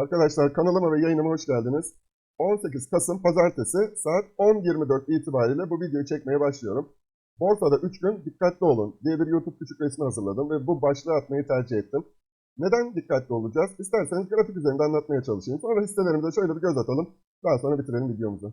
Arkadaşlar kanalıma ve yayınıma hoş geldiniz. 18 Kasım Pazartesi saat 10.24 itibariyle bu videoyu çekmeye başlıyorum. Borsada 3 gün dikkatli olun diye bir YouTube küçük resmi hazırladım ve bu başlığı atmayı tercih ettim. Neden dikkatli olacağız? İsterseniz grafik üzerinde anlatmaya çalışayım. Sonra hisselerimize şöyle bir göz atalım. Daha sonra bitirelim videomuzu.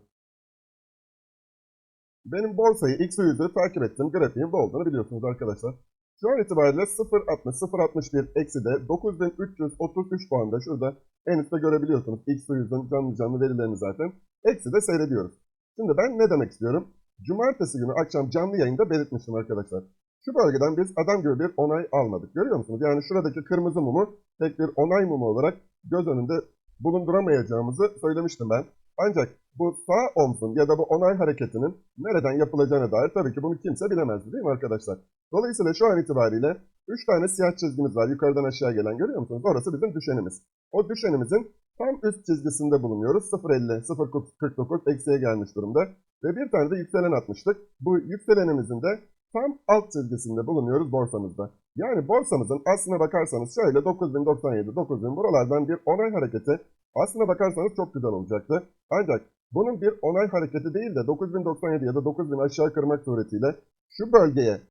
Benim borsayı X yüzü takip ettim. Grafiğin bu olduğunu biliyorsunuz arkadaşlar. Şu an itibariyle 0.60, 0.61 eksi de 9333 puanda şurada en üstte görebiliyorsunuz. X yüzün canlı canlı verilerini zaten. Eksi de seyrediyoruz. Şimdi ben ne demek istiyorum? Cumartesi günü akşam canlı yayında belirtmiştim arkadaşlar. Şu bölgeden biz adam gibi bir onay almadık. Görüyor musunuz? Yani şuradaki kırmızı mumu tek bir onay mumu olarak göz önünde bulunduramayacağımızı söylemiştim ben. Ancak bu sağ omzun ya da bu onay hareketinin nereden yapılacağına dair tabii ki bunu kimse bilemezdi değil mi arkadaşlar? Dolayısıyla şu an itibariyle 3 tane siyah çizgimiz var yukarıdan aşağı gelen görüyor musunuz? Orası bizim düşenimiz. O düşenimizin tam üst çizgisinde bulunuyoruz. 0.50, 0.49 eksiye gelmiş durumda. Ve bir tane de yükselen atmıştık. Bu yükselenimizin de tam alt çizgisinde bulunuyoruz borsamızda. Yani borsamızın aslına bakarsanız şöyle 9097, 9000 buralardan bir onay hareketi aslına bakarsanız çok güzel olacaktı. Ancak bunun bir onay hareketi değil de 9097 ya da 9000 aşağı kırmak suretiyle şu bölgeye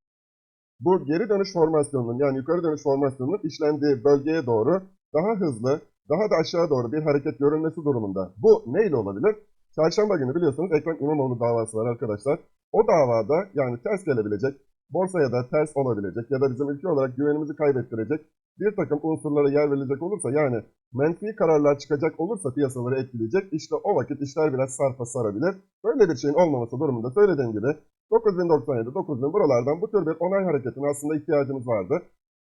bu geri dönüş formasyonunun yani yukarı dönüş formasyonunun işlendiği bölgeye doğru daha hızlı, daha da aşağı doğru bir hareket görülmesi durumunda. Bu neyle olabilir? Çarşamba günü biliyorsunuz Ekrem İmamoğlu davası var arkadaşlar. O davada yani ters gelebilecek, borsaya da ters olabilecek ya da bizim ülke olarak güvenimizi kaybettirecek bir takım unsurlara yer verilecek olursa yani menfi kararlar çıkacak olursa piyasaları etkileyecek işte o vakit işler biraz sarpa sarabilir. Böyle bir şeyin olmaması durumunda söylediğim gibi 9097, 9000 buralardan bu tür bir onay hareketine aslında ihtiyacımız vardı.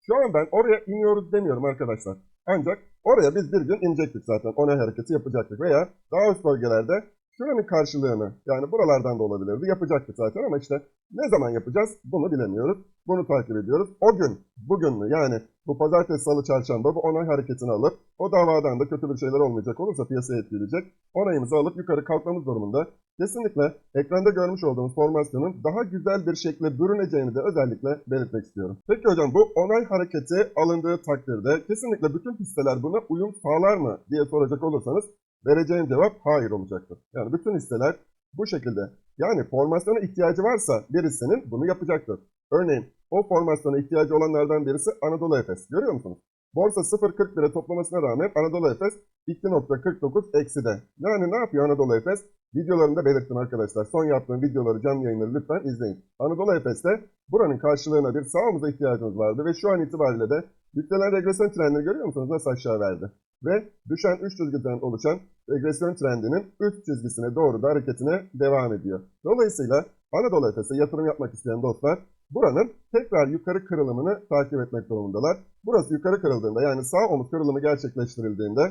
Şu an ben oraya iniyoruz demiyorum arkadaşlar. Ancak oraya biz bir gün inecektik zaten. Onay hareketi yapacaktık veya daha üst bölgelerde şuranın karşılığını yani buralardan da olabilirdi yapacaktık zaten ama işte ne zaman yapacağız bunu bilemiyoruz. Bunu takip ediyoruz. O gün, bugün mü yani bu pazartesi, salı, çarşamba bu onay hareketini alıp o davadan da kötü bir şeyler olmayacak olursa piyasayı etkileyecek. Onayımızı alıp yukarı kalkmamız durumunda. Kesinlikle ekranda görmüş olduğumuz formasyonun daha güzel bir şekilde bürüneceğini de özellikle belirtmek istiyorum. Peki hocam bu onay hareketi alındığı takdirde kesinlikle bütün hisseler buna uyum sağlar mı diye soracak olursanız vereceğim cevap hayır olacaktır. Yani bütün hisseler bu şekilde yani formasyona ihtiyacı varsa bir hissenin bunu yapacaktır. Örneğin o formasyona ihtiyacı olanlardan birisi Anadolu Efes. Görüyor musunuz? Borsa 0.40 lira toplamasına rağmen Anadolu Efes 2.49 ekside. Yani ne yapıyor Anadolu Efes? Videolarında belirttim arkadaşlar. Son yaptığım videoları, canlı yayınları lütfen izleyin. Anadolu Efes'te buranın karşılığına bir sağ ihtiyacımız vardı ve şu an itibariyle de yükselen regresyon trendini görüyor musunuz? Nasıl aşağı verdi? Ve düşen 3 çizgiden oluşan regresyon trendinin üst çizgisine doğru da hareketine devam ediyor. Dolayısıyla Anadolu Efes'e yatırım yapmak isteyen dostlar buranın tekrar yukarı kırılımını takip etmek durumundalar. Burası yukarı kırıldığında yani sağ omuz kırılımı gerçekleştirildiğinde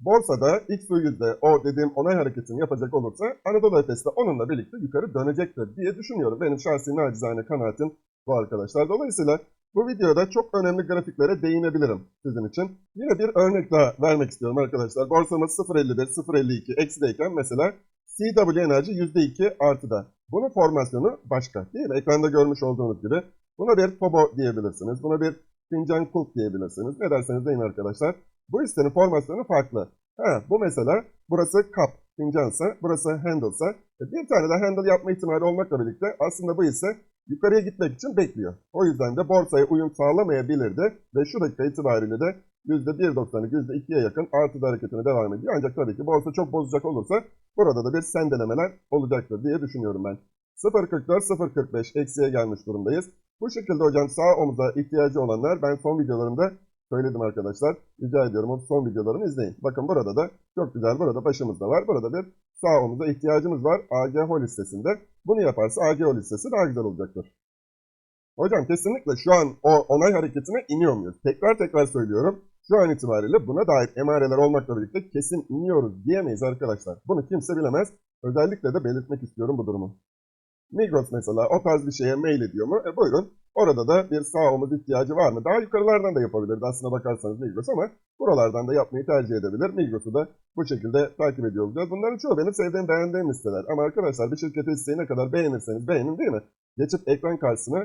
borsada X yüzde o dediğim onay hareketini yapacak olursa Anadolu Efes de onunla birlikte yukarı dönecektir diye düşünüyorum. Benim şahsi nacizane kanaatim bu arkadaşlar. Dolayısıyla bu videoda çok önemli grafiklere değinebilirim sizin için. Yine bir örnek daha vermek istiyorum arkadaşlar. Borsamız 0.51, 0.52 eksideyken mesela CW enerji %2 artıda. Bunun formasyonu başka değil mi? Ekranda görmüş olduğunuz gibi. Buna bir TOBO diyebilirsiniz. Buna bir fincan kulp diyebilirsiniz. Ne derseniz deyin arkadaşlar. Bu hissenin formasyonu farklı. Ha, bu mesela burası kap, fincansa, burası handle'sa. E, bir tane de handle yapma ihtimali olmakla birlikte aslında bu hisse yukarıya gitmek için bekliyor. O yüzden de borsaya uyum sağlamayabilirdi ve şu dakika itibariyle de %1.90'lık %2'ye yakın artıda hareketine devam ediyor. Ancak tabii ki borsa çok bozacak olursa burada da bir sendelemeler olacaktır diye düşünüyorum ben. 0.44, 0.45 eksiye gelmiş durumdayız. Bu şekilde hocam sağ omuza ihtiyacı olanlar ben son videolarımda söyledim arkadaşlar. Rica ediyorum o son videolarımı izleyin. Bakın burada da çok güzel burada başımızda var. Burada bir sağ omuza ihtiyacımız var AG Hol listesinde. Bunu yaparsa AG Hol listesi daha güzel olacaktır. Hocam kesinlikle şu an o onay hareketine iniyor muyuz? Tekrar tekrar söylüyorum. Şu an itibariyle buna dair emareler olmakla birlikte kesin iniyoruz diyemeyiz arkadaşlar. Bunu kimse bilemez. Özellikle de belirtmek istiyorum bu durumu. Migros mesela o tarz bir şeye mail ediyor mu? E buyurun. Orada da bir sağ omuz ihtiyacı var mı? Daha yukarılardan da yapabilirdi aslına bakarsanız Migros ama buralardan da yapmayı tercih edebilir. Migros'u da bu şekilde takip ediyor olacağız. Bunların çoğu benim sevdiğim, beğendiğim listeler. Ama arkadaşlar bir şirketi hisseyi ne kadar beğenirseniz beğenin değil mi? Geçip ekran karşısına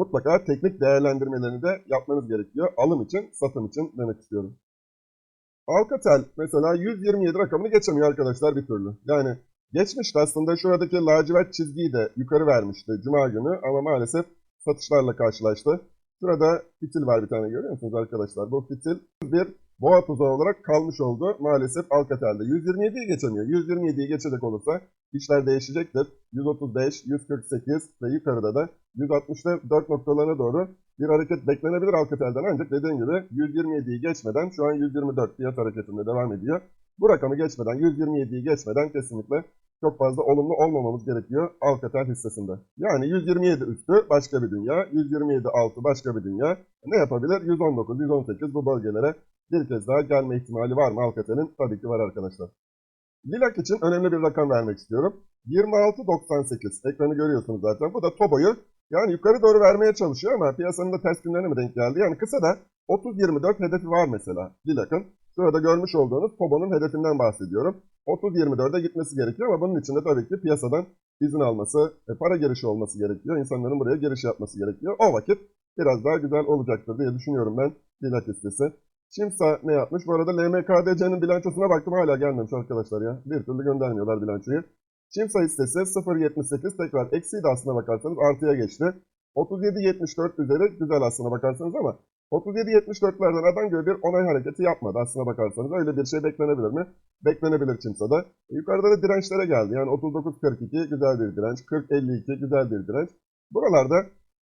mutlaka teknik değerlendirmelerini de yapmanız gerekiyor. Alım için, satım için demek istiyorum. Alcatel mesela 127 rakamını geçemiyor arkadaşlar bir türlü. Yani geçmişti aslında şuradaki lacivert çizgiyi de yukarı vermişti Cuma günü ama maalesef satışlarla karşılaştı. Şurada fitil var bir tane görüyor musunuz arkadaşlar? Bu fitil bir boğa tuzağı olarak kalmış oldu. Maalesef Alcatel'de 127'yi geçemiyor. 127'yi geçecek olursa işler değişecektir. 135, 148 ve yukarıda da 164 noktalarına doğru bir hareket beklenebilir Alcatel'den ancak dediğim gibi 127'yi geçmeden şu an 124 fiyat hareketinde devam ediyor. Bu rakamı geçmeden 127'yi geçmeden kesinlikle çok fazla olumlu olmamamız gerekiyor Alcatel hissesinde. Yani 127 üstü başka bir dünya, 127 altı başka bir dünya. Ne yapabilir? 119, 118 bu bölgelere bir kez daha gelme ihtimali var mı Alcatel'in? Tabii ki var arkadaşlar. Lilak için önemli bir rakam vermek istiyorum. 26.98 ekranı görüyorsunuz zaten. Bu da Tobo'yu yani yukarı doğru vermeye çalışıyor ama piyasanın da ters günlerine mi denk geldi? Yani kısa da 30-24 hedefi var mesela Lilak'ın. Şurada görmüş olduğunuz Tobo'nun hedefinden bahsediyorum. 30-24'e gitmesi gerekiyor ama bunun için de tabii ki piyasadan izin alması, e, para girişi olması gerekiyor. İnsanların buraya giriş yapması gerekiyor. O vakit biraz daha güzel olacaktır diye düşünüyorum ben Lilak hissesi. Şimsa ne yapmış? Bu arada LMKDC'nin bilançosuna baktım hala gelmemiş arkadaşlar ya. Bir türlü göndermiyorlar bilançoyu. Şimsa hissesi 0.78 tekrar eksiydi aslına bakarsanız artıya geçti. 37.74 üzeri güzel aslına bakarsanız ama 37.74'lerden adam gibi bir onay hareketi yapmadı aslına bakarsanız. Öyle bir şey beklenebilir mi? Beklenebilir Çimsa'da. E, yukarıda da dirençlere geldi. Yani 39.42 güzel bir direnç. 40.52 güzel bir direnç. Buralarda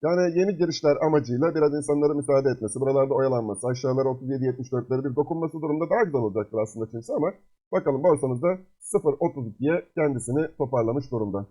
yani yeni girişler amacıyla biraz insanlara müsaade etmesi, buralarda oyalanması, aşağılara 37-74'leri bir dokunması durumda daha güzel olacaktır aslında Çimsa ama bakalım borsamızda 0.32'ye kendisini toparlamış durumda.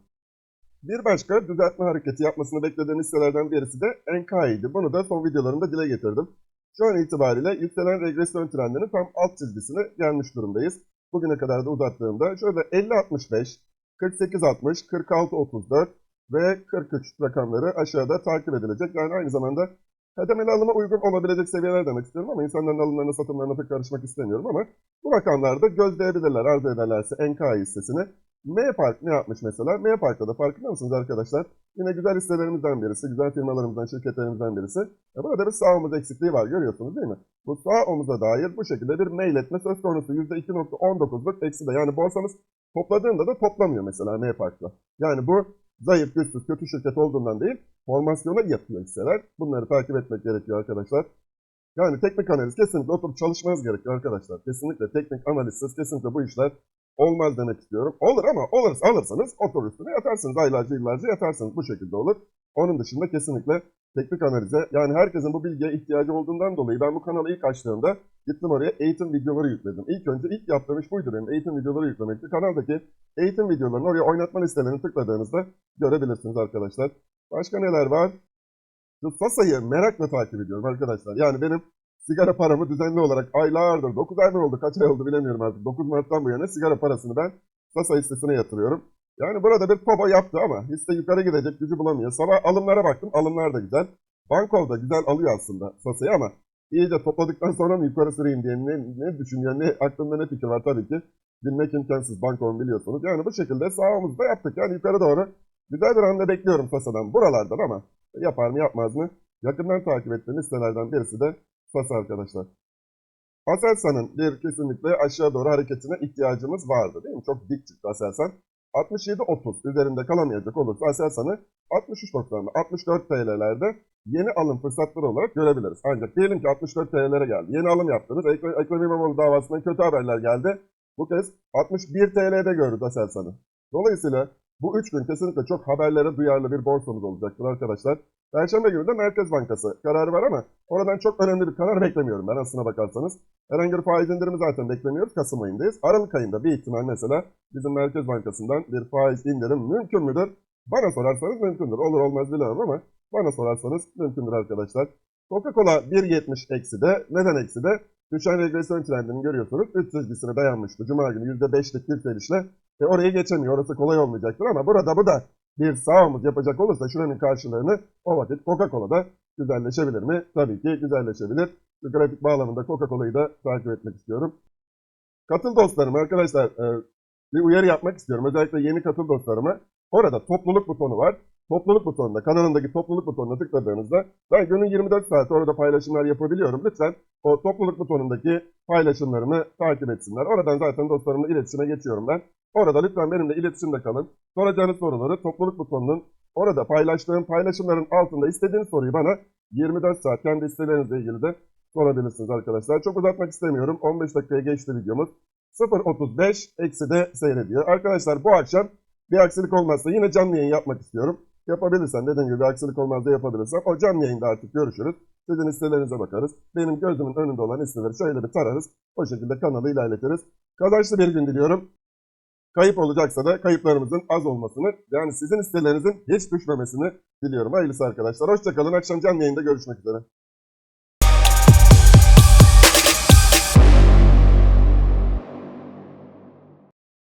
Bir başka düzeltme hareketi yapmasını beklediğim hisselerden birisi de NK'ydi. Bunu da son videolarımda dile getirdim. Şu an itibariyle yükselen regresyon trendinin tam alt çizgisine gelmiş durumdayız. Bugüne kadar da uzattığımda şöyle 50-65, 48-60, 46-34 ve 43 rakamları aşağıda takip edilecek. Yani aynı zamanda kademeli alıma uygun olabilecek seviyeler demek istiyorum ama insanların alımlarına satımlarına pek karışmak istemiyorum ama bu rakamlarda gözleyebilirler arzu ederlerse NK hissesini. M Park ne yapmış mesela? M Park'ta da farkında mısınız arkadaşlar? Yine güzel hisselerimizden birisi, güzel firmalarımızdan, şirketlerimizden birisi. E burada bir sağ omuz eksikliği var görüyorsunuz değil mi? Bu sağ omuza dair bu şekilde bir mail etme söz konusu %2.19'luk eksi de. Yani borsamız topladığında da toplamıyor mesela M Park'ta. Yani bu zayıf, güçsüz, kötü şirket olduğundan değil, formasyona yatıyor hisseler. Bunları takip etmek gerekiyor arkadaşlar. Yani teknik analiz kesinlikle oturup çalışmanız gerekiyor arkadaşlar. Kesinlikle teknik analizsiz kesinlikle bu işler olmaz demek istiyorum. Olur ama olursa alırsanız otur yatarsınız. Aylarca yıllarca yatarsınız. Bu şekilde olur. Onun dışında kesinlikle teknik analize yani herkesin bu bilgiye ihtiyacı olduğundan dolayı ben bu kanala ilk açtığımda gittim oraya eğitim videoları yükledim. İlk önce ilk yaptığım iş buydu benim eğitim videoları yüklemekti. Kanaldaki eğitim videolarını oraya oynatma listelerini tıkladığınızda görebilirsiniz arkadaşlar. Başka neler var? Şu Sasa'yı merakla takip ediyorum arkadaşlar. Yani benim sigara paramı düzenli olarak aylardır, 9 ay mı oldu, kaç ay oldu bilemiyorum artık. 9 Mart'tan bu yana sigara parasını ben Sasa hissesine yatırıyorum. Yani burada bir toba yaptı ama hisse yukarı gidecek gücü bulamıyor. Sabah alımlara baktım, alımlar da güzel. Bankov da güzel alıyor aslında Sasa'yı ama iyice topladıktan sonra mı yukarı süreyim diye ne, ne düşünüyor, ne aklımda ne fikir var tabii ki. Bilmek imkansız Bankov'un biliyorsunuz. Yani bu şekilde sağ omuzda yaptık. Yani yukarı doğru güzel bir hamle bekliyorum Sasa'dan buralardan ama yapar mı yapmaz mı? Yakından takip ettiğim hisselerden birisi de Sasa arkadaşlar. Aselsan'ın bir kesinlikle aşağı doğru hareketine ihtiyacımız vardı değil mi? Çok dik çıktı Aselsan. 67.30 üzerinde kalamayacak olursa Aselsan'ı 63.90'da 64 TL'lerde yeni alım fırsatları olarak görebiliriz. Ancak diyelim ki 64 TL'lere geldi. Yeni alım yaptınız. Ekrem, Ekrem İmamoğlu davasından kötü haberler geldi. Bu kez 61 TL'de gördük Aselsan'ı. Dolayısıyla bu üç gün kesinlikle çok haberlere duyarlı bir borsamız olacaktır arkadaşlar. Perşembe günü de Merkez Bankası kararı var ama oradan çok önemli bir karar beklemiyorum ben aslına bakarsanız. Herhangi bir faiz indirimi zaten beklemiyoruz. Kasım ayındayız. Aralık ayında bir ihtimal mesela bizim Merkez Bankası'ndan bir faiz indirim mümkün müdür? Bana sorarsanız mümkündür. Olur olmaz bilemem ama bana sorarsanız mümkündür arkadaşlar. Coca-Cola 1.70 eksi de neden eksi de? Düşen regresyon trendini görüyorsunuz. Üst çizgisine dayanmıştı. Cuma günü %5'lik yükselişle e orayı geçemiyor. Orası kolay olmayacaktır ama burada bu da bir sağ omuz yapacak olursa şuranın karşılığını o vakit Coca-Cola'da güzelleşebilir mi? Tabii ki güzelleşebilir. Şu grafik bağlamında Coca-Cola'yı da takip etmek istiyorum. Katıl dostlarım arkadaşlar e, bir uyarı yapmak istiyorum. Özellikle yeni katıl dostlarıma. Orada topluluk butonu var. Topluluk butonuna, kanalımdaki topluluk butonuna tıkladığınızda ben günün 24 saat orada paylaşımlar yapabiliyorum. Lütfen o topluluk butonundaki paylaşımlarımı takip etsinler. Oradan zaten dostlarımla iletişime geçiyorum ben. Orada lütfen benimle iletişimde kalın. Soracağınız soruları topluluk butonunun orada paylaştığım paylaşımların altında istediğiniz soruyu bana 24 saat kendi istelerinizle ilgili de sorabilirsiniz arkadaşlar. Çok uzatmak istemiyorum. 15 dakikaya geçti videomuz. 0.35 eksi de seyrediyor. Arkadaşlar bu akşam bir aksilik olmazsa yine canlı yayın yapmak istiyorum. Yapabilirsem dediğim gibi aksilik olmaz da yapabilirsem canlı yayında artık görüşürüz. Sizin istelerinize bakarız. Benim gözümün önünde olan isteleri şöyle bir tararız. O şekilde kanalı ilerletiriz. Kazançlı bir gün diliyorum. Kayıp olacaksa da kayıplarımızın az olmasını yani sizin istelerinizin hiç düşmemesini diliyorum. Hayırlısı arkadaşlar. Hoşçakalın. Akşam canlı yayında görüşmek üzere.